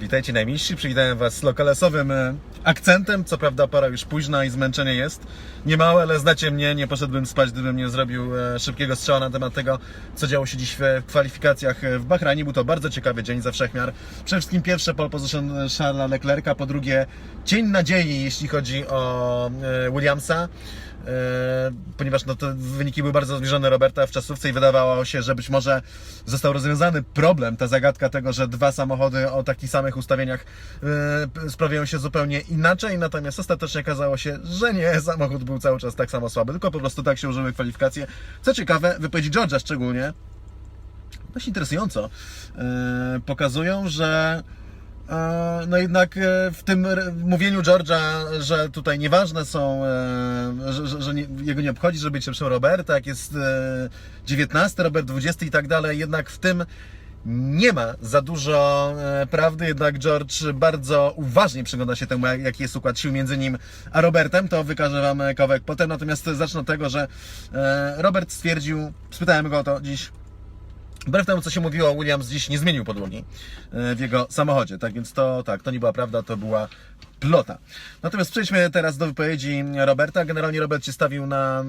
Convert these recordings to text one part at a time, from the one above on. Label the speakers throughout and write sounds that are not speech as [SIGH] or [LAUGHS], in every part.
Speaker 1: Witajcie najmilsi, przywitałem Was z lokalesowym e, akcentem. Co prawda pora już późna i zmęczenie jest niemałe, ale znacie mnie, nie poszedłbym spać, gdybym nie zrobił e, szybkiego strzała na temat tego, co działo się dziś w kwalifikacjach e, w Bahrajnie. Był to bardzo ciekawy dzień za wszechmiar. Przede wszystkim pierwsze pole position Charlesa Leclerca, po drugie cień nadziei, jeśli chodzi o Williamsa. E, ponieważ no, te wyniki były bardzo zbliżone Roberta w czasówce i wydawało się, że być może został rozwiązany problem, ta zagadka tego, że dwa samochody o takich samych ustawieniach e, sprawiają się zupełnie inaczej, natomiast ostatecznie okazało się, że nie, samochód był cały czas tak samo słaby, tylko po prostu tak się użyły kwalifikacje. Co ciekawe, wypowiedzi George'a szczególnie, dość interesująco, e, pokazują, że No jednak e, w tym mówieniu George'a, że tutaj nieważne są, e, że, że, że nie, jego nie obchodzi, żeby być lepszym Roberta, jak jest e, 19, Robert 20 i tak dalej, jednak w tym nie ma za dużo e, prawdy, jednak George bardzo uważnie przygląda się temu, jak- jaki jest układ sił między nim a Robertem, to wykażę Wam kawałek potem, natomiast zacznę od tego, że e, Robert stwierdził, spytałem go o to dziś, Wbrew temu, co się mówiło, Williams dziś nie zmienił podłogi e, w jego samochodzie. Tak więc to, tak, to nie była prawda, to była plota. Natomiast przejdźmy teraz do wypowiedzi Roberta. Generalnie Robert się stawił na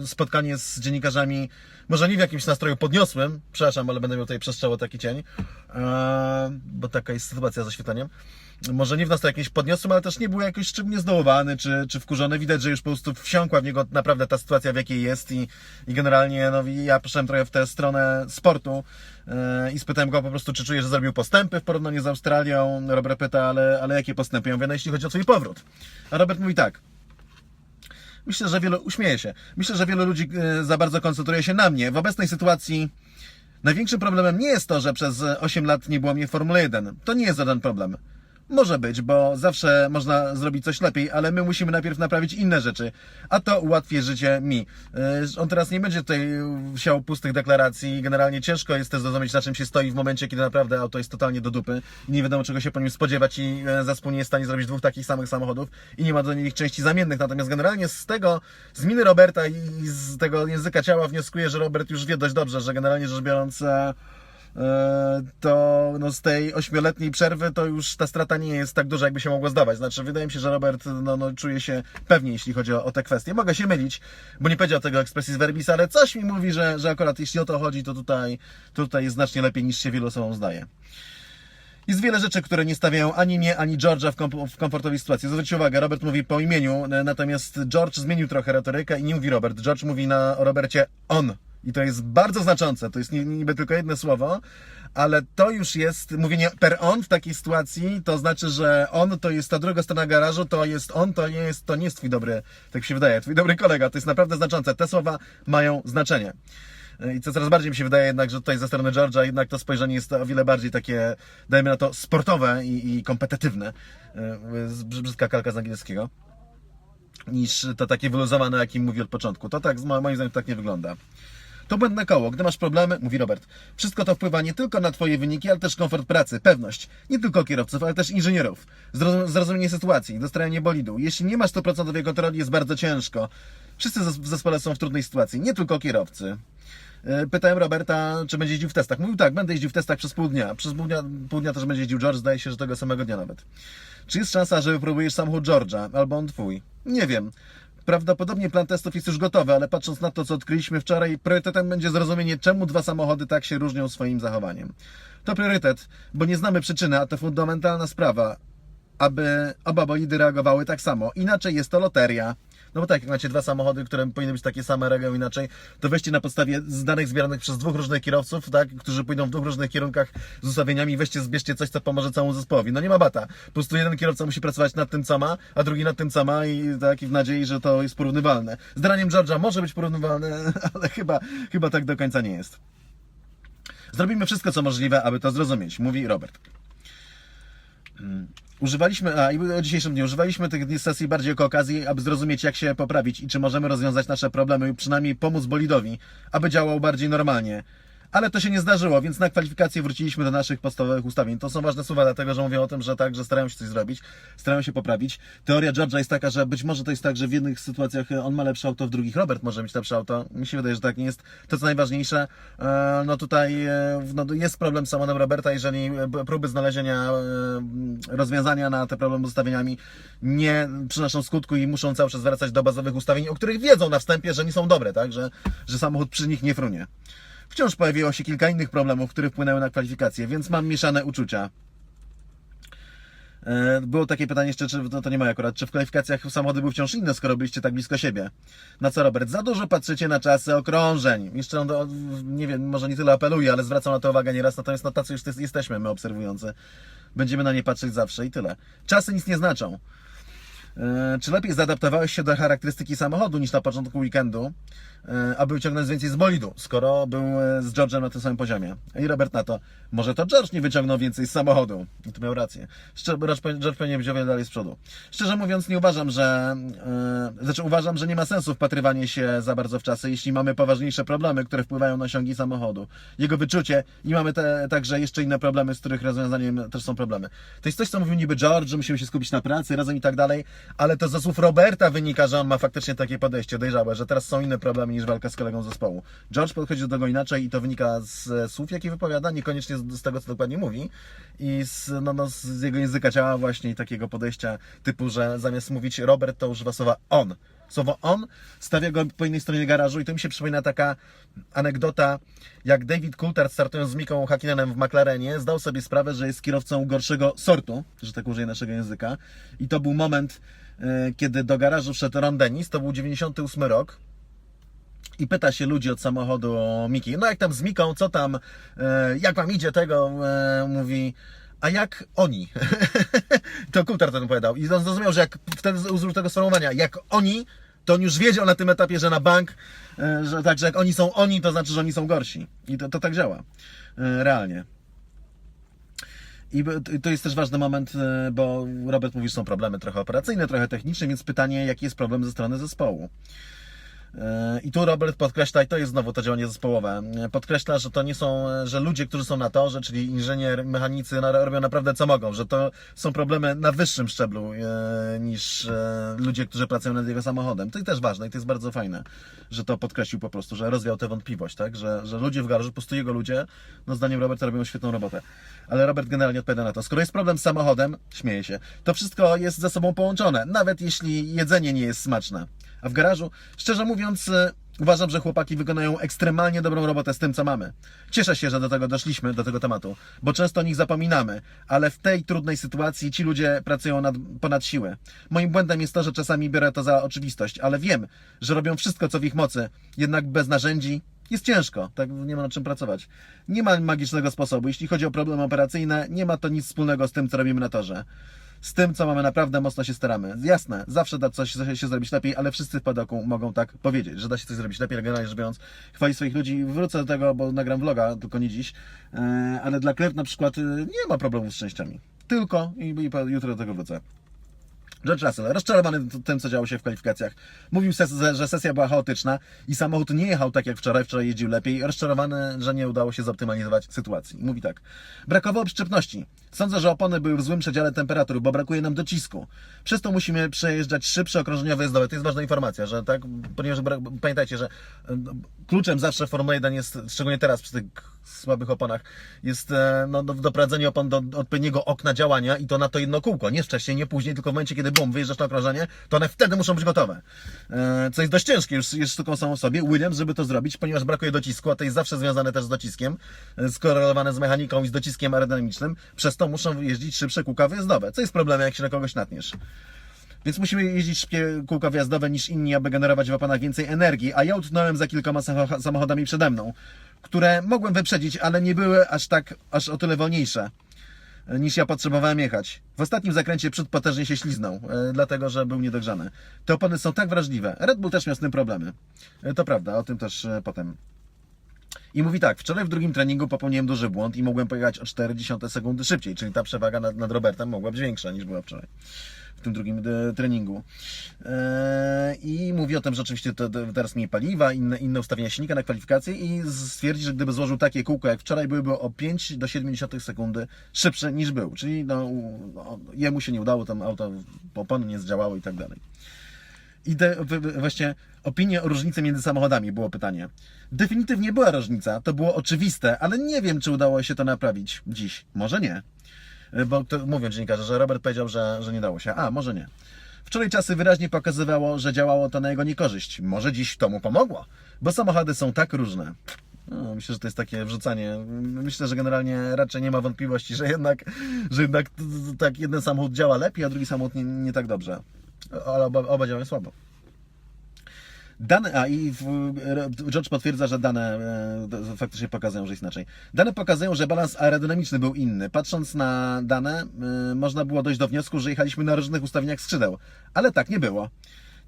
Speaker 1: e, spotkanie z dziennikarzami, może nie w jakimś nastroju podniosłym, przepraszam, ale będę miał tutaj przeszczało taki cień, e, bo taka jest sytuacja z oświetleniem. Może nie w nastroju jakimś podniosłym, ale też nie był jakoś szczególnie zdołowany czy, czy wkurzony. Widać, że już po prostu wsiąkła w niego naprawdę ta sytuacja, w jakiej jest i, i generalnie no, ja poszedłem trochę w tę stronę sportu e, i spytałem go po prostu, czy czuje, że zrobił postępy w porównaniu z Australią. Robert pyta, ale, ale jakie postępy? Ja mówię, no jeśli chodzi o twój powrót. A Robert mówi tak. Myślę, że wielu, uśmieje się. Myślę, że wielu ludzi e, za bardzo koncentruje się na mnie. W obecnej sytuacji największym problemem nie jest to, że przez 8 lat nie było mnie w Formule 1. To nie jest żaden problem. Może być, bo zawsze można zrobić coś lepiej, ale my musimy najpierw naprawić inne rzeczy, a to ułatwi życie mi. Yy, On teraz nie będzie tutaj siał pustych deklaracji. Generalnie ciężko jest też zrozumieć, na czym się stoi w momencie, kiedy naprawdę auto jest totalnie do dupy i nie wiadomo, czego się po nim spodziewać i e, zespół nie jest w stanie zrobić dwóch takich samych samochodów i nie ma do nich części zamiennych. Natomiast generalnie z tego, z miny Roberta i z tego języka ciała wnioskuję, że Robert już wie dość dobrze, że generalnie rzecz biorąc e, e, to no, z tej ośmioletniej przerwy to już ta strata nie jest tak duża, jakby się mogło zdawać. Znaczy, wydaje mi się, że Robert no, no, czuje się pewnie, jeśli chodzi o, o te kwestie. Mogę się mylić, bo nie powiedział tego expressis verbis, ale coś mi mówi, że, że akurat jeśli o to chodzi, to tutaj, tutaj jest znacznie lepiej niż się wielu osobom zdaje. Jest wiele rzeczy, które nie stawiają ani mnie, ani George'a w, kom- w komfortowej sytuacji. Zwróćcie uwagę, Robert mówi po imieniu, n- natomiast George zmienił trochę retorykę i nie mówi Robert. George mówi na o Robercie on. I to jest bardzo znaczące. To jest ni- niby tylko jedno słowo, ale to już jest mówienie per on w takiej sytuacji, to znaczy, że on to jest ta druga strona garażu, to jest on, to nie jest, to nie jest twój dobry, tak się wydaje, twój dobry kolega. To jest naprawdę znaczące. Te słowa mają znaczenie. I co coraz bardziej mi się wydaje jednak, że tutaj ze strony George'a jednak to spojrzenie jest o wiele bardziej takie, dajmy na to, sportowe i, i kompetytywne. Z- Brzydka kalka z angielskiego. Niż to takie wyluzowane, jakim mówi od początku. To tak, moim zdaniem, tak nie wygląda. To błędne koło. Gdy masz problemy, mówi Robert, wszystko to wpływa nie tylko na Twoje wyniki, ale też komfort pracy, pewność. Nie tylko kierowców, ale też inżynierów. Zrozum- zrozumienie sytuacji, dostrajanie bolidu. Jeśli nie masz 100% kontroli, jest bardzo ciężko. Wszyscy w zespole są w trudnej sytuacji, nie tylko kierowcy. E, Pytałem Roberta, czy będzie jeździł w testach. Mówił tak, będę jeździł w testach przez pół dnia. Przez pół dnia, pół dnia też będzie jeździł George, zdaje się, że tego samego dnia nawet. Czy jest szansa, że wypróbujesz samochód George'a, albo on twój? Nie wiem. Prawdopodobnie plan testów jest już gotowy, ale patrząc na to, co odkryliśmy wczoraj, priorytetem będzie zrozumienie, czemu dwa samochody tak się różnią swoim zachowaniem. To priorytet, bo nie znamy przyczyny, a to fundamentalna sprawa, aby oba bolidy reagowały tak samo. Inaczej jest to loteria. No bo tak, jak macie dwa samochody, które powinny być takie same, reagują inaczej, to weźcie na podstawie danych zbieranych przez dwóch różnych kierowców, tak, którzy pójdą w dwóch różnych kierunkach z ustawieniami, weźcie, zbierzcie coś, co pomoże całemu zespołowi. No nie ma bata. Po prostu jeden kierowca musi pracować nad tym, co ma, a drugi nad tym, co ma i tak, i w nadziei, że to jest porównywalne. Zdaniem George'a może być porównywalne, [LAUGHS] ale chyba, chyba tak do końca nie jest. Zrobimy wszystko, co możliwe, aby to zrozumieć, mówi Robert. Używaliśmy, a i o dzisiejszym dniu, używaliśmy tych sesji bardziej jako okazji, aby zrozumieć, jak się poprawić i czy możemy rozwiązać nasze problemy i przynajmniej pomóc bolidowi, aby działał bardziej normalnie. Ale to się nie zdarzyło, więc na kwalifikacje wróciliśmy do naszych podstawowych ustawień. To są ważne słowa, dlatego że mówię o tym, że tak, że starają się coś zrobić, starają się poprawić. Teoria George'a jest taka, że być może to jest tak, że w jednych sytuacjach on ma lepsze auto, w drugich Robert może mieć lepsze auto. Mi się wydaje, że tak nie jest. To co najważniejsze, e, no tutaj e, no, jest problem z samochodem Roberta, jeżeli e, próby znalezienia e, rozwiązania na te problemy z ustawieniami nie przynoszą skutku i muszą cały czas wracać do bazowych ustawień, o których wiedzą na wstępie, że nie są dobre, tak? Że, że samochód przy nich nie frunie. Wciąż pojawiło się kilka innych problemów, które wpłynęły na kwalifikacje, więc mam mieszane uczucia. E, Było takie pytanie jeszcze, czy no to nie moje akurat, czy w kwalifikacjach samochody były wciąż inne, skoro byliście tak blisko siebie? Na co Robert? Za dużo patrzycie na czasy okrążeń. Jeszcze on, nie wiem, może nie tyle apeluje, ale zwracam na to uwagę nieraz, natomiast no tacy już jest- jesteśmy my obserwujący. Będziemy na nie patrzeć zawsze i tyle. Czasy nic nie znaczą. E, Czy lepiej zaadaptowałeś się do charakterystyki samochodu niż na początku weekendu, aby wyciągnąć więcej z bolidu, skoro był e, z George'em na tym samym poziomie? I Robert na to, może to George nie wyciągnął więcej z samochodu. I tu miał rację. George, o wiele dalej z przodu. Szczerze mówiąc, nie uważam, że... E, znaczy uważam, że nie ma sensu wpatrywanie się za bardzo w czasy, jeśli mamy poważniejsze problemy, które wpływają na osiągi samochodu. Jego wyczucie i mamy te, także jeszcze inne problemy, z których rozwiązaniem też są problemy. To jest coś, co mówił niby George, że musimy się skupić na pracy razem i tak dalej, ale to ze słów Roberta wynika, że on ma faktycznie takie podejście dojrzałe, że teraz są inne problemy niż walka z kolegą z zespołu. George podchodzi do tego inaczej i to wynika z słów, jakie wypowiada, niekoniecznie z, z tego, co dokładnie mówi i z, no, no, z jego języka ciała właśnie i takiego podejścia typu, że zamiast mówić Robert, to używa słowa on. Słowo on stawia go po innej stronie garażu i to mi się przypomina taka anegdota, jak David Coulthard startując z Miką Hakkinanem w McLarenie zdał sobie sprawę, że jest kierowcą gorszego sortu, że tak użyję naszego języka i to był moment, e, kiedy do garażu wszedł Ron Dennis, to był 98 rok i pyta się ludzi od samochodu o Miki. No jak tam z Miką, co tam, e, jak wam idzie tego, e, mówi, a jak oni? [LAUGHS] to Coulthard ten opowiadał. I on zrozumiał, że jak wtedy użył tego sformułowania, jak oni, to on już wiedział na tym etapie, że na bank, e, że tak, że jak oni są oni, to znaczy, że oni są gorsi. I to, to tak działa. Realnie. I to jest też ważny moment, bo Robert mówi, że są problemy trochę operacyjne, trochę techniczne, więc pytanie, jaki jest problem ze strony zespołu. E, I tu Robert podkreśla, i to jest znowu to działanie zespołowe, e, podkreśla, że to nie są, e, że ludzie, którzy są na torze, czyli inżynier, mechanicy, na- robią naprawdę co mogą, że to są problemy na wyższym szczeblu niż ludzie, którzy pracują nad jego samochodem. To jest też ważne i to jest bardzo fajne, że to podkreślił po prostu, że rozwiał tę wątpliwość, tak, że, że ludzie w garażu, po prostu jego ludzie, no zdaniem Roberta robią świetną robotę. Ale Robert generalnie odpowiada na to, skoro jest problem z samochodem, śmieje się, to wszystko jest ze sobą połączone, nawet jeśli jedzenie nie jest smaczne. W garażu, szczerze mówiąc, e, uważam, że chłopaki wykonają ekstremalnie dobrą robotę z tym, co mamy. Cieszę się, że do tego doszliśmy, do tego tematu, bo często o nich zapominamy, ale w tej trudnej sytuacji ci ludzie pracują nad, ponad siłę. Moim błędem jest to, że czasami biorę to za oczywistość, ale wiem, że robią wszystko, co w ich mocy, jednak bez narzędzi jest ciężko, tak nie ma nad czym pracować. Nie ma magicznego sposobu. Jeśli chodzi o problemy operacyjne, nie ma to nic wspólnego z tym, co robimy na torze z tym, co mamy naprawdę mocno się staramy. Jasne, zawsze da coś się, zrobić lepiej, ale wszyscy w padoku mogą tak powiedzieć, że da się coś zrobić lepiej, generalnie rzecz biorąc, chwali swoich ludzi. Wrócę do tego, bo nagram vloga, tylko nie dziś, e, ale dla Claire na przykład e, nie ma problemu z częściami. Tylko i, i jutro do tego wrócę. George Russell, rozczarowany tym, co działo się w kwalifikacjach. Mówił, że sesja była chaotyczna i samochód nie jechał tak jak wczoraj, wczoraj jeździł lepiej. Rozczarowany, że nie udało się zoptymalizować sytuacji. Mówi tak. Brakowało przyczepności. Sądzę, że opony były w złym przedziale temperatur, bo brakuje nam docisku. Przez to musimy przejeżdżać szybsze okrążeniowe jazdowe. To jest ważna informacja, że tak, ponieważ pamiętajcie, że e, kluczem zawsze w Formule 1 jest, szczególnie teraz przy tych słabych oponach, jest e, no, do- doprowadzenie opon do odpowiedniego okna działania i to na to jedno kółko. Nie wcześniej, nie później, tylko w momencie, kiedy bum, wyjeżdżasz na okrążenie, to one wtedy muszą być gotowe. E, Co jest dość ciężkie, już jest sztuką samą sobie. Williams, żeby to zrobić, ponieważ brakuje docisku, a to jest zawsze związane też z dociskiem, e, skorelowane z mechaniką i z dociskiem aerodynamicznym, przez to muszą jeździć szybsze kółka wyjazdowe. Co jest problemem, jak się na kogoś natniesz. Więc musimy jeździć szybkie kółka wjazdowe niż inni, aby generować w oponach więcej energii, a ja utknąłem za kilkoma samoch- samochodami przede mną, które mogłem wyprzedzić, ale nie były aż tak, aż o tyle wolniejsze e, niż ja potrzebowałem jechać. W ostatnim zakręcie przód potężnie się śliznął, e, dlatego że był niedogrzany. Te opony są tak wrażliwe. Red Bull też miał z tym problemy. E, to prawda, o tym też potem. I mówi tak, wczoraj w drugim treningu popełniłem duży błąd i mogłem pojechać o 0,4 sekundy szybciej, czyli ta przewaga nad, nad Robertem mogła być większa niż była wczoraj tym drugim e, treningu. E, I mówi o tym, że oczywiście teraz mniej paliwa, inne, inne ustawienia silnika na kwalifikacje i stwierdzi, że gdyby złożył takie kółko jak wczoraj, byłyby o 5 do 0,7 sekundy szybsze niż był. Czyli no, no, jemu się nie udało, tam auto, opony nie zdziałało i tak dalej. I te, właśnie opinie o różnicy między samochodami było pytanie. Definitywnie była różnica, to było oczywiste, ale nie wiem, czy udało się to naprawić dziś. Może nie. Bo to mówią dziennikarze, że Robert powiedział, że, że nie dało się. A, może nie. Wczoraj czasy wyraźnie pokazywało, że działało to na jego niekorzyść. Może dziś to mu pomogło, bo samochody są tak różne. No, myślę, że to jest takie wrzucanie. Myślę, że generalnie raczej nie ma wątpliwości, że jednak, że jednak tak jeden samochód działa lepiej, a drugi samochód nie, nie tak dobrze. Ale oba, oba działają słabo. Dane, a i George potwierdza, że dane e, faktycznie pokazują, że jest inaczej. Dane pokazują, że balans aerodynamiczny był inny. Patrząc na dane, e, można było dojść do wniosku, że jechaliśmy na różnych ustawieniach skrzydeł. Ale tak nie było.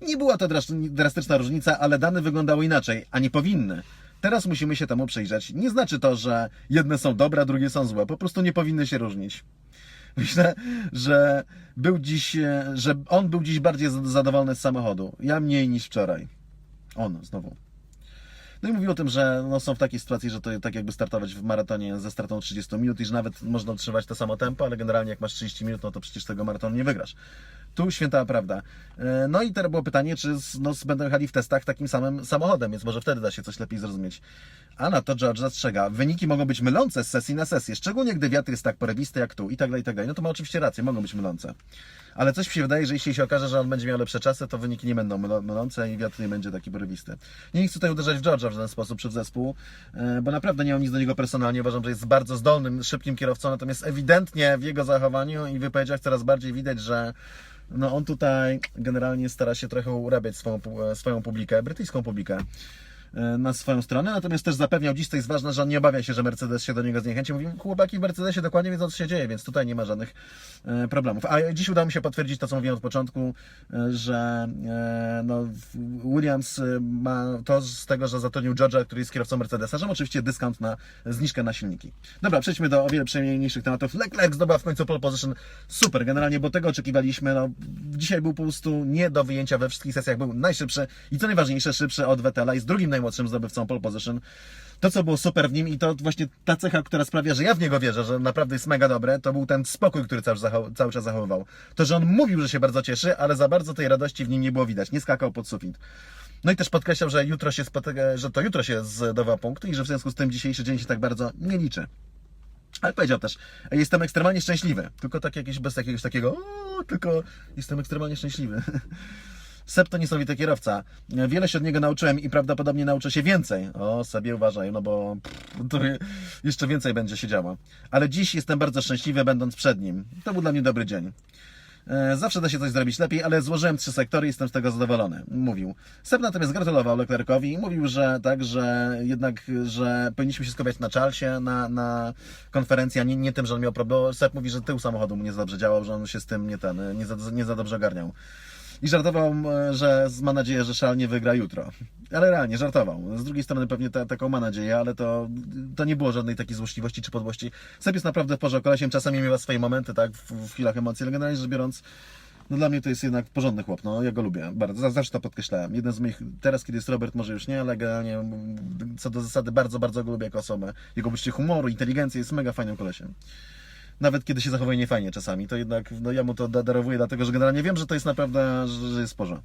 Speaker 1: Nie była to dras- drastyczna różnica, ale dane wyglądały inaczej, a nie powinny. Teraz musimy się temu przyjrzeć. Nie znaczy to, że jedne są dobre, a drugie są złe. Po prostu nie powinny się różnić. [LAUGHS] Myślę, że był dziś, e, że on był dziś bardziej zadowolony z samochodu. Ja mniej niż wczoraj. On znowu. No i mówił o tym, że no, są w takiej sytuacji, że to tak jakby startować w maratonie ze stratą 30 minut i że nawet można utrzymywać to samo tempo, ale generalnie jak masz 30 minut, no to przecież tego maratonu nie wygrasz. Tu święta prawda. E, No i teraz było pytanie, czy no, będą jechali w testach takim samym samochodem, więc może wtedy da się coś lepiej zrozumieć. A na to George zastrzega. Wyniki mogą być mylące z sesji na sesję, szczególnie gdy wiatr jest tak porywisty jak tu i tak dalej, i tak dalej. No to ma oczywiście rację, mogą być mylące. Ale coś mi się wydaje, że jeśli się okaże, że on będzie miał lepsze czasy, to wyniki nie będą mylące i wiatr nie będzie taki porywisty. Nie chcę tutaj uderzać w George'a w żaden sposób czy w zespół, e, bo naprawdę nie mam nic do niego personalnie. Uważam, że jest bardzo zdolnym, szybkim kierowcą, natomiast ewidentnie w jego zachowaniu i wypowiedziach coraz bardziej widać, że no on tutaj generalnie stara się trochę urabiać swoją, e, swoją publikę, brytyjską publikę na swoją stronę, natomiast też zapewniał dziś, co jest ważne, że on nie obawia się, że Mercedes się do niego zniechęci. Mówi, chłopaki w Mercedesie dokładnie wiedzą, co się dzieje, więc tutaj nie ma żadnych e, problemów. A dziś udało mi się potwierdzić to, co mówiłem od początku, e, że e, no, Williams e, ma to z tego, że zatrudnił George'a, który jest kierowcą Mercedesa, że ma oczywiście dyskont na zniżkę na silniki. Dobra, przejdźmy do o wiele przyjemniejszych tematów. Leclerc zdobywa w końcu pole position. Super, generalnie, bo tego oczekiwaliśmy. No, dzisiaj był po prostu nie do wyjęcia we wszystkich sesjach. Był najszybszy i co najważniejsze, szybszy od Vettela. Jest drugim najmłodszym zdobywcą pole position. To, co było super w nim i to właśnie ta cecha, która sprawia, że ja w niego wierzę, że naprawdę jest mega dobre, to był ten spokój, który cały, cały czas zachowywał. To, że on mówił, że się bardzo cieszy, ale za bardzo tej radości w nim nie było widać. Nie skakał pod sufit. No i też podkreślał, że jutro się spotyka, że to jutro się zdobywa punkty i że w związku z tym dzisiejszy dzień się tak bardzo nie liczy. Ale powiedział też, jestem ekstremalnie szczęśliwy. Tylko tak jakieś bez jakiegoś takiego, o, tylko jestem ekstremalnie szczęśliwy. [LAUGHS] Seb to niesamowity kierowca. Wiele się od niego nauczyłem i prawdopodobnie nauczę się więcej. O, sobie uważaj, no bo pff, jeszcze więcej będzie się działo. Ale dziś jestem bardzo szczęśliwy, będąc przed nim. To był dla mnie dobry dzień. E, Zawsze da się coś zrobić lepiej, ale złożyłem trzy sektory i jestem z tego zadowolony. Mówił. Seb natomiast gratulował Leclercowi i mówił, że tak, że jednak, że powinniśmy się skupiać na Charlesie, na, na konferencji, a nie, nie tym, że on miał problem. Seb mówi, że tył samochodu mu nie za dobrze działał, że on się z tym nie ten, nie za, nie za dobrze ogarniał. I żartował, e, że ma nadzieję, że Szal nie wygra jutro. Ale realnie żartował. Z drugiej strony pewnie ta, taką ma nadzieję, ale to, to nie było żadnej takiej złośliwości czy podłości. Seb jest naprawdę w porządku kolesiem, czasami miewa swoje momenty, tak, w, w chwilach emocji, ale generalnie rzecz biorąc, no dla mnie to jest jednak porządny chłop, no ja go lubię, bardzo, zawsze to podkreślałem. Jeden z moich, teraz kiedy jest Robert może już nie, ale generalnie co do zasady bardzo, bardzo go lubię jako osobę. Jego poczucie humoru, inteligencji jest mega fajnym kolesiem nawet kiedy się zachowuje niefajnie czasami, to jednak no, ja mu to da- darowuję, dlatego że generalnie wiem, że to jest naprawdę, że, jest porze.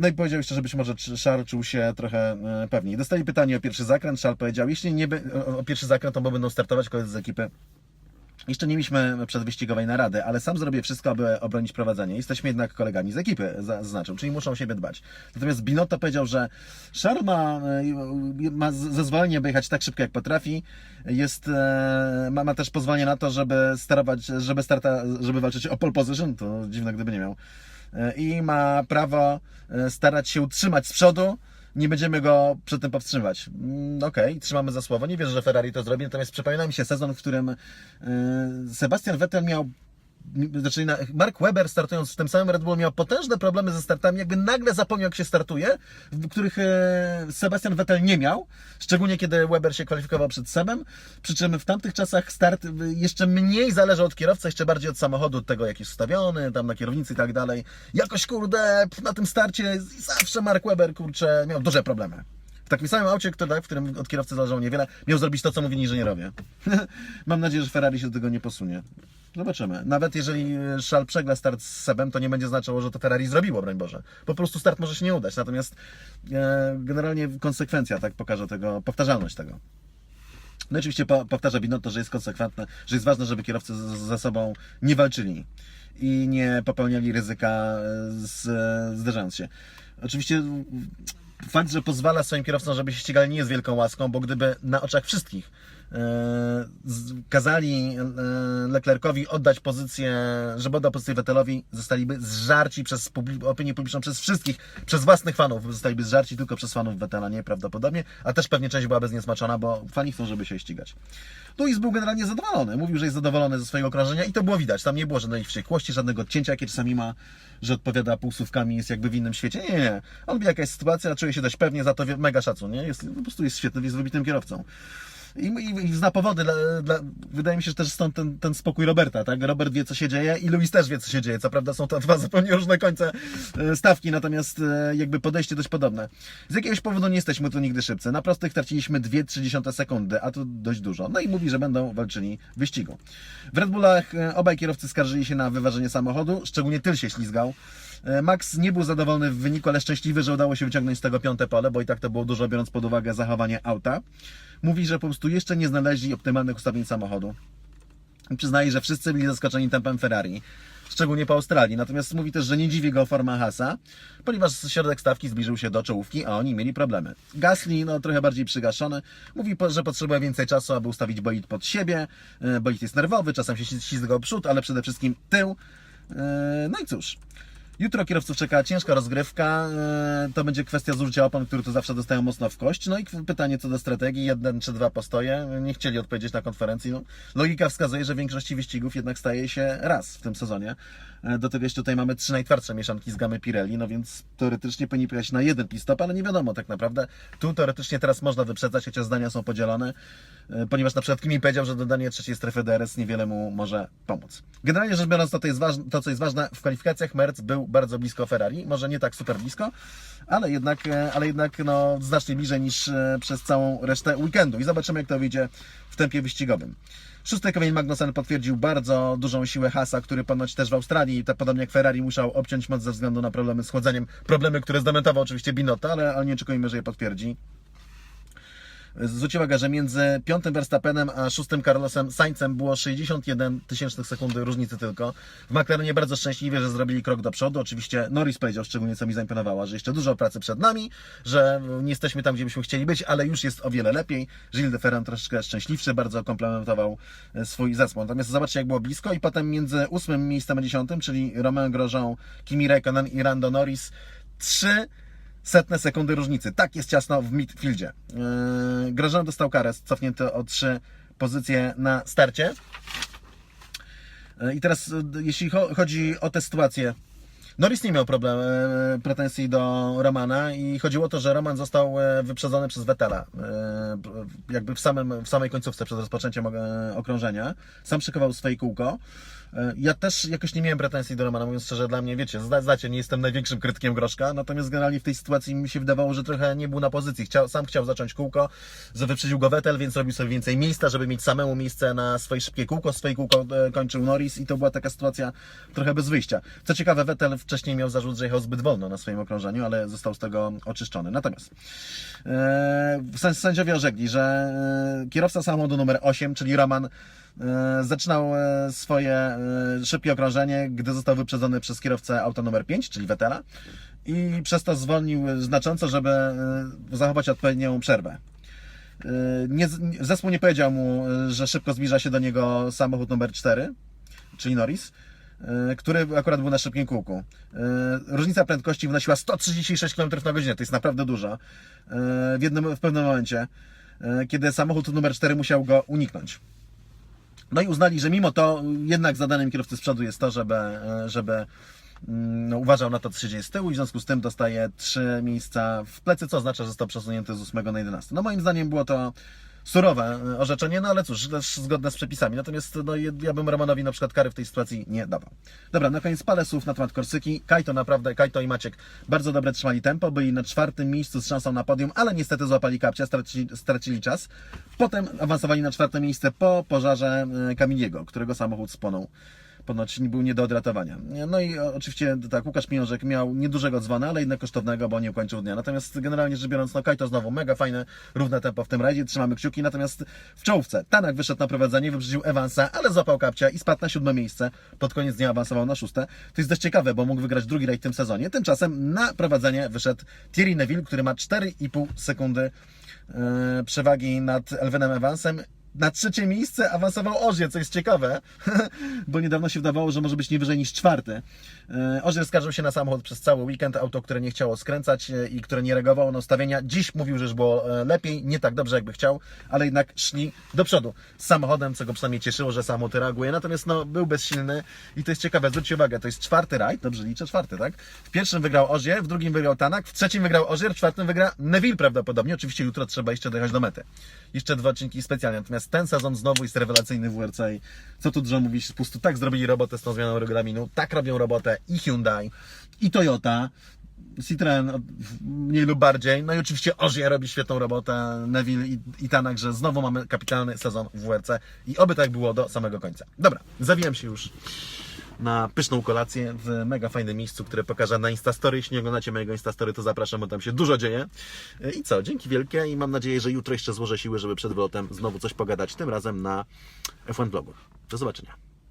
Speaker 1: No i powiedział jeszcze, że być może Szar czuł się trochę e, pewniej. Dostali pytanie o pierwszy zakręt. Szar powiedział, jeśli nie o pierwszy zakręt, to bo będą startować koledzy z ekipy. Jeszcze nie mieliśmy przedwyścigowej narady, ale sam zrobię wszystko, aby obronić prowadzenie. Jesteśmy jednak kolegami z ekipy, za- zaznaczył, czyli muszą siebie dbać. Natomiast Binotto powiedział, że Szar ma, e, zezwolenie, by jechać tak szybko, jak potrafi. Jest, e, ma, ma też pozwolenie na to, żeby sterować, żeby, starta, żeby walczyć o pole position. To dziwne, gdyby nie miał. E, I ma prawo starać się utrzymać z przodu, nie będziemy go przed tym powstrzymywać. Mm, Okej, trzymamy za słowo. Nie wierzę, że Ferrari to zrobi, natomiast przypomina mi się sezon, w którym e, Sebastian Vettel miał znaczy na- Mark Webber startując w tym samym Red Bull miał potężne problemy ze startami, jakby nagle zapomniał jak się startuje, których e, Sebastian Vettel nie miał, szczególnie kiedy Webber się kwalifikował przed Sebem, przy czym w tamtych czasach start e, jeszcze mniej zależał od kierowcy, jeszcze bardziej od samochodu, od tego jak jest ustawiony, tam na kierownicy i tak dalej. Jakoś kurde, na tym starcie zawsze Mark Webber kurczę miał duże problemy. W takim samym aucie, które, w którym od kierowcy zależało niewiele, miał zrobić to, co mówili inżynierowie. [LAUGHS] Mam nadzieję, że Ferrari się do tego nie posunie. Zobaczymy. Nawet jeżeli Szal przegra start z Sebem, to nie będzie znaczyło, że to Ferrari zrobiło, broń Boże. Po prostu start może się nie udać. Natomiast e, generalnie konsekwencja tak pokaże tego, powtarzalność tego. No i oczywiście po, powtarza Binotto, że jest konsekwentne, że jest ważne, żeby kierowcy ze sobą nie walczyli i nie popełniali ryzyka e, z, zderzając się. Oczywiście fakt, że pozwala swoim kierowcom, żeby się ścigali nie jest wielką łaską, bo gdyby na oczach wszystkich e, kazali e, Leclercowi oddać pozycję, żeby oddał pozycję Vettelowi, zostaliby zżarci przez opinię publiczną, przez wszystkich, przez własnych fanów, zostaliby zżarci tylko przez fanów Vettela, nieprawdopodobnie, a też pewnie część byłaby zniesmaczona, bo fani chcą, żeby się ścigać. Luis był generalnie zadowolony, mówił, że jest zadowolony ze swojego okrążenia i to było widać, tam nie było żadnej wściekłości, żadnego odcięcia, jakie czasami ma, że odpowiada półsłówkami, jest jakby w innym świecie, nie, nie. On wie jaka jest sytuacja, czuje się dość pewnie, za to mega szacun, nie? Jest, po prostu jest świetny, jest wybitnym kierowcą. I, i, i zna powody, dla, dla, wydaje mi się, że też stąd ten, ten spokój Roberta, tak? Robert wie, co się dzieje i Luis też wie, co się dzieje. Co prawda są to dwa zupełnie różne końce e, stawki, natomiast e, jakby podejście dość podobne. Z jakiegoś powodu nie jesteśmy tu nigdy szybcy. Na prostych traciliśmy 2,3 sekundy, a to dość dużo. No i mówi, że będą walczyli w wyścigu. W Red Bullach e, obaj kierowcy skarżyli się na wyważenie samochodu, szczególnie Tyl się ślizgał. E, Max nie był zadowolony w wyniku, ale szczęśliwy, że udało się wyciągnąć z tego piąte pole, bo i tak to było dużo, biorąc pod uwagę zachowanie auta. Mówi, że po prostu jeszcze nie znaleźli optymalnych ustawień samochodu. Przyznaje, że wszyscy byli zaskoczeni tempem Ferrari, szczególnie po Australii. Natomiast mówi też, że nie dziwi go forma Hasa, ponieważ środek stawki zbliżył się do czołówki, a oni mieli problemy. Gasly, no trochę bardziej przygaszony, mówi, że potrzebuje więcej czasu, aby ustawić bolid pod siebie. E, Bolid jest nerwowy, czasem się ślizga przód, ale przede wszystkim tył. E, No i cóż. Jutro kierowców czeka ciężka rozgrywka. e, To będzie kwestia zużycia opon, które tu zawsze dostają mocno w kość. No i pytanie co do strategii. Jeden czy dwa postoje. Nie chcieli odpowiedzieć na konferencji. No, logika wskazuje, że w większości wyścigów jednak staje się raz w tym sezonie. E, Do tego jeszcze tutaj mamy trzy najtwardsze mieszanki z gamy Pirelli, no więc teoretycznie powinni pojechać na jeden pit-stop, ale nie wiadomo tak naprawdę. Tu teoretycznie teraz można wyprzedzać, chociaż zdania są podzielone, ponieważ na przykład Kimi powiedział, że dodanie trzeciej strefy DRS niewiele mu może pomóc. Generalnie rzecz biorąc, to, to, jest ważne, to co jest ważne, w kwalifikacjach Merc był bardzo blisko Ferrari, może nie tak super blisko, ale jednak, e, ale jednak no, znacznie bliżej niż e, przez całą resztę weekendu i zobaczymy jak to wyjdzie w tempie wyścigowym. Szósty Kevin Magnussen potwierdził bardzo dużą siłę Hasa, który ponoć też w Australii, tak podobnie jak Ferrari, musiał obciąć moc ze względu na problemy z chłodzeniem. Problemy, które zdementował oczywiście Binotto, ale, ale nie oczekujmy, że je potwierdzi. Zwróćcie uwagę, że między piątym Verstappenem a szóstym Carlosem Saincem było 61 tysięcznych sekundy różnicy tylko. W McLarenie bardzo szczęśliwie, że zrobili krok do przodu. Oczywiście Norris powiedział szczególnie, co mi zaimponowało, że jeszcze dużo pracy przed nami, że nie jesteśmy tam, gdzie byśmy chcieli być, ale już jest o wiele lepiej. Gilles de Ferran troszeczkę szczęśliwszy, bardzo komplementował e, swój zespół. Natomiast zobaczcie, jak było blisko i potem między ósmym miejscem a dziesiątym, czyli Romain Grosjean, Kimi Räikkönen i Rando Norris, trzy setne sekundy różnicy. Tak jest ciasno w midfieldzie. Yy, Grosjean dostał karę, cofnięty o trzy pozycje na starcie. Yy, I teraz, yy, jeśli cho- chodzi o tę sytuację, Norris nie miał problem, e, pretensji do Romana i chodziło o to, że Roman został e, wyprzedzony przez Vettela. E, jakby w, samym, w samej końcówce przed rozpoczęciem okrążenia. Sam szykował swoje kółko. E, Ja też jakoś nie miałem pretensji do Romana, mówiąc szczerze, dla mnie, wiecie, znacie, nie jestem największym krytykiem Groszka, natomiast generalnie w tej sytuacji mi się wydawało, że trochę nie był na pozycji. Chciał, sam chciał zacząć kółko, że wyprzedził go Vettel, więc robił sobie więcej miejsca, żeby mieć samemu miejsce na swoje szybkie kółko. Swoje kółko e, kończył Norris i to była taka sytuacja trochę bez wyjścia. Co ciekawe, Vettel wcześniej miał zarzut, że jechał zbyt wolno na swoim okrążeniu, ale został z tego oczyszczony. Natomiast e, sędz- sędziowie orzekli, że e, kierowca samochodu numer 8, czyli Roman, zaczynał e, swoje e, szybkie okrążenie, gdy został wyprzedzony przez kierowcę auta numer 5, czyli Vettela i przez to zwolnił znacząco, żeby e, zachować odpowiednią przerwę. E, Nie, zespół nie powiedział mu, e, że szybko zbliża się do niego samochód numer 4, czyli Norris, e, który akurat był na szybkim kółku. E, Różnica prędkości wynosiła 136 km na godzinę, to jest naprawdę dużo. E, W, jednym, w pewnym momencie, e, kiedy samochód numer 4 musiał go uniknąć. No i uznali, że mimo to jednak zadaniem kierowcy z przodu jest to, żeby, żeby mm, no, uważał na to, co się dzieje z tyłu i w związku z tym dostaje trzy miejsca w plecy, co oznacza, że został przesunięty z 8 na 11. No moim zdaniem było to surowe e, orzeczenie, no ale cóż, też zgodne z przepisami. Natomiast no, ja bym Romanowi na przykład kary w tej sytuacji nie dawał. Dobra, na koniec parę słów na temat Korsyki. Kajto naprawdę, Kajto i Maciek bardzo dobre trzymali tempo, byli na czwartym miejscu z szansą na podium, ale niestety złapali kapcia, stracili, stracili czas. Potem awansowali na czwarte miejsce po pożarze e, Kamiliego, którego samochód spłonął ponoć był nie do odratowania. No i oczywiście tak, Łukasz Pieniążek miał niedużego dzwona, ale jednak kosztownego, bo nie ukończył dnia. Natomiast generalnie rzecz biorąc, no Kajto znowu mega fajne, równe tempo w tym rajdzie, trzymamy kciuki. Natomiast w czołówce Tanak wyszedł na prowadzenie, wyprzedził Evansa, ale złapał kapcia i spadł na siódme miejsce. Pod koniec dnia awansował na szóste. To jest dość ciekawe, bo mógł wygrać drugi rajd w tym sezonie. Tymczasem na prowadzenie wyszedł Thierry Neville, który ma 4,5 sekundy e, przewagi nad Elvenem Evansem. Na trzecie miejsce awansował Orzie, co jest ciekawe, [LAUGHS] bo niedawno się wydawało, że może być nie wyżej niż czwarty. E, Orzie skarżył się na samochód przez cały weekend, auto, które nie chciało skręcać e, i które nie reagowało na ustawienia. Dziś mówił, że już było e, lepiej, nie tak dobrze jakby chciał, ale jednak szli do przodu z samochodem, co go przynajmniej cieszyło, że samochód reaguje. Natomiast no, był bezsilny i to jest ciekawe, zwróćcie uwagę, to jest czwarty rajd, dobrze liczę, czwarty, tak? W pierwszym wygrał Ozier, w drugim wygrał Tanak, w trzecim wygrał Ozier, w czwartym wygra Neville prawdopodobnie. Oczywiście jutro trzeba jeszcze dojechać do mety. Jeszcze dwa odcinki specjalnie. Natomiast ten sezon znowu jest rewelacyjny w WRC co tu dużo mówić, po prostu tak zrobili robotę z tą zmianą regulaminu, tak robią robotę i Hyundai, i Toyota, Citroen mniej lub bardziej, no i oczywiście Ogier robi świetną robotę, Neville i, i Tanak, że znowu mamy kapitalny sezon w WRC i oby tak było do samego końca. Dobra, zawijam się już na pyszną kolację w mega fajnym miejscu, które pokażę na Instastory. Jeśli nie oglądacie mojego Instastory, to zapraszam, bo tam się dużo dzieje. I co, dzięki wielkie i mam nadzieję, że jutro jeszcze złożę siły, żeby przed wylotem znowu coś pogadać, tym razem na F1 Vlogu. Do zobaczenia.